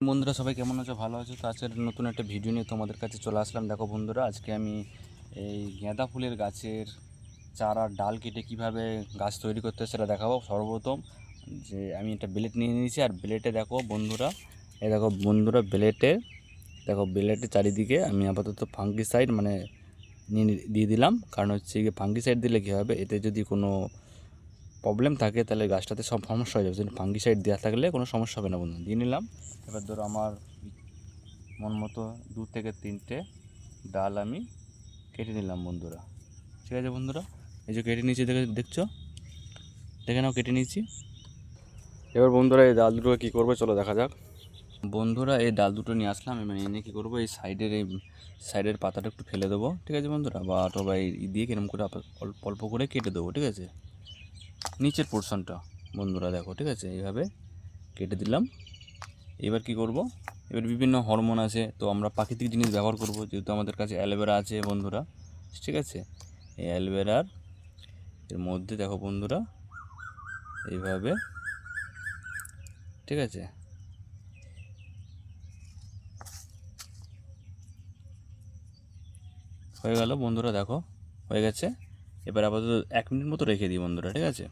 বন্ধুরা, সবাই কেমন আছো? ভালো আছো? তো আজকের নতুন একটা ভিডিও নিয়ে তোমাদের কাছে চলে আসলাম। দেখো বন্ধুরা, আজকে আমি এই গাঁদা ফুলের গাছের চারা, ডাল কেটে কীভাবে গাছ তৈরি করতে হয় সেটা দেখাবো। সর্বপ্রথম যে আমি একটা ব্লেড নিয়ে নিয়েছি, আর ব্লেটে দেখো বন্ধুরা এই দেখো বন্ধুরা, ব্লেডে দেখো ব্লেডের চারিদিকে আমি আপাতত ফাঙ্গিসাইড মানে নিয়ে দিয়ে দিলাম। কারণ হচ্ছে গিয়ে ফাঙ্গিসাইড দিলে কী হবে? এতে যদি কোনো প্রবলেম থাকে, তাহলে গাছটাতে সব সমস্যা হয়ে যাবে। ফাঙ্গিসাইড দেওয়া থাকলে কোনো সমস্যা হবে না বন্ধু। দিয়ে নিলাম। এবার ধরো আমার মন মতো দু থেকে তিনটে ডাল আমি কেটে নিলাম বন্ধুরা। ঠিক আছে বন্ধুরা? এই যে কেটে নিয়েছি, দেখে দেখছ? দেখে নাও, কেটে নিয়েছি। এবার বন্ধুরা এই ডাল দুটো কী করব চলো দেখা যাক। বন্ধুরা এই ডাল দুটো নিয়ে আসলাম, এবার এনে কী করব? এই সাইডের এই সাইডের পাতাটা একটু ফেলে দেবো। ঠিক আছে বন্ধুরা? বা অথবা এই দিয়ে কিরম করে অল্প অল্প করে কেটে দেবো, ঠিক আছে? নিচের পোর্শনটা বন্ধুরা দেখো, ঠিক আছে? এইভাবে কেটে দিলাম। এবার কি করব? এবার বিভিন্ন হরমোন আছে, তো আমরা প্রাকৃতিক জিনিস ব্যবহার করব, যেহেতু আমাদের কাছে অ্যালোভেরা আছে, বন্ধুরা। ঠিক আছে? এই অ্যালোভেরার এর মধ্যে দেখো, বন্ধুরা, এইভাবে, ঠিক আছে? হয়ে গেল, বন্ধুরা, দেখো, হয়ে গেছে। এবার আপাতত এক মিনিট মতো রেখে দিই বন্ধুরা, ঠিক আছে?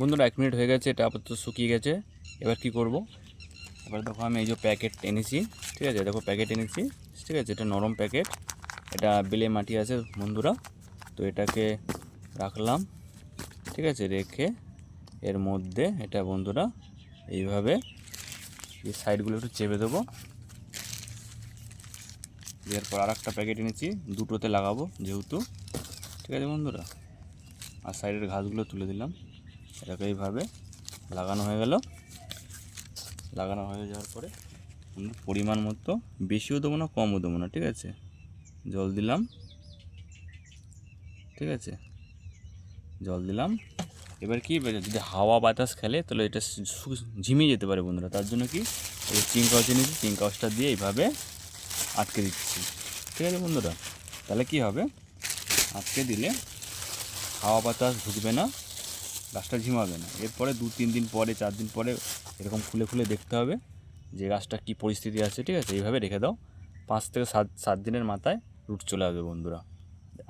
বন্ধুরা, এক মিনিট হয়ে গেছে, এটা আপাতত শুকিয়ে গেছে। এবার কি করব? এবার দেখো আমি এই যে প্যাকেট এনেছি, ঠিক আছে? দেখো প্যাকেট এনেছি, ঠিক আছে? এটা নরম প্যাকেট, এটা বেলে মাটি আছে বন্ধুরা, তো এটাকে রাখলাম, ঠিক আছে? রেখে এর মধ্যে এটা বন্ধুরা, এইভাবে এই সাইডগুলো একটু চেপে দেবো। এরপর আর একটা প্যাকেট এনেছি, দুটোতে লাগাবো যেহেতু। ঠিক আছে বন্ধুরা? আর সাইডের ঘাসগুলো তুলে দিলাম। এটাকে এইভাবে লাগানো হয়ে গেল। লাগানো হয়ে যাওয়ার পরে পরিমাণ মতো, বেশিও দেবো না, কমও দেবো না, ঠিক আছে? জল দিলাম। ঠিক আছে? জল দিলাম। এবার কি যদি হাওয়া বাতাস খেলে, তাহলে এটা ঝিমিয়ে যেতে পারে বন্ধুরা। তার জন্য কি, এই চিং কাউচ নিয়েছি চিং কাউচটা দিয়ে এইভাবে আটকে দিচ্ছি। ঠিক আছে বন্ধুরা? তাহলে কি হবে? আটকে দিলে হাওয়া বাতাস ঢুকবে না, গাছটা ঝিমাবে না। এরপরে দু, তিন দিন পরে, চার দিন পরে এরকম খুলে খুলে দেখতে হবে যে গাছটা কী পরিস্থিতি আছে, ঠিক আছে? এইভাবে রেখে দাও। পাঁচ থেকে সাত সাত দিনের মাথায় রুট চলে আসবে বন্ধুরা।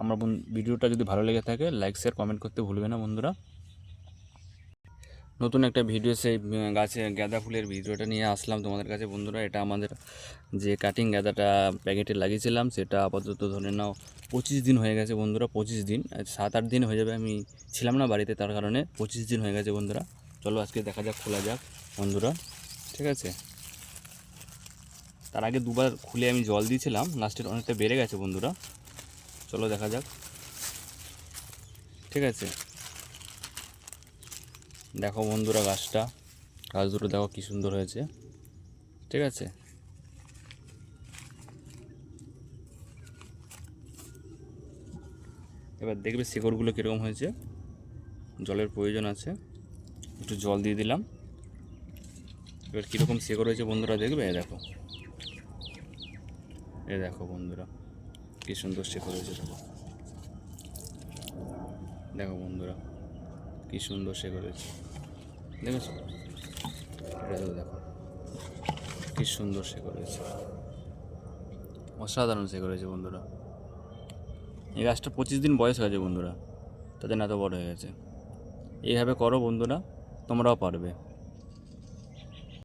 আমার ভিডিওটা যদি ভালো লেগে থাকে লাইক শেয়ার কমেন্ট করতে ভুলবে না বন্ধুরা। নতুন একটা ভিডিও সেই গাছে গাঁদা ফুলের ভিডিওটা নিয়ে আসলাম তোমাদের কাছে বন্ধুরা। এটা আমাদের যে কাটিং গাঁদাটা প্যাকেটে লাগিয়েছিলাম, সেটা আপাতত ধরে নাও পঁচিশ দিন হয়ে গেছে বন্ধুরা, পঁচিশ দিন। সাত আট দিন হয়ে যাবে আমি ছিলাম না বাড়িতে, তার কারণে পঁচিশ দিন হয়ে গেছে বন্ধুরা। চলো আজকে দেখা যাক, খোলা যাক বন্ধুরা, ঠিক আছে? তার আগে দুবার খুলে আমি জল দিয়েছিলাম লাস্টের অনেকটা বেড়ে গেছে বন্ধুরা। চলো দেখা যাক, ঠিক আছে? দেখো বন্ধুরা গাছটা। গাছ দুটো দেখো কী সুন্দর হয়েছে। ঠিক আছে? এবার দেখবে শিকড়গুলো কীরকম হয়েছে। জলের প্রয়োজন আছে। একটু জল দিয়ে দিলাম। এবার কীরকম শিকড় হয়েছে বন্ধুরা দেখবে? এ দেখো। এ দেখো বন্ধুরা, কী সুন্দর শিকড় হয়েছে দেখো। দেখো বন্ধুরা, কী সুন্দর শিকড় হয়েছে। দেখেছ? এটা দেখো। কী সুন্দর শিকড় রয়েছে অসাধারণ শিকড় রয়েছে বন্ধুরা। এই গাছটা পঁচিশ দিন বয়স হয়েছে বন্ধুরা। তাদের এত বড় হয়ে গেছে। এইভাবে করো বন্ধুরা, তোমরাও পারবে।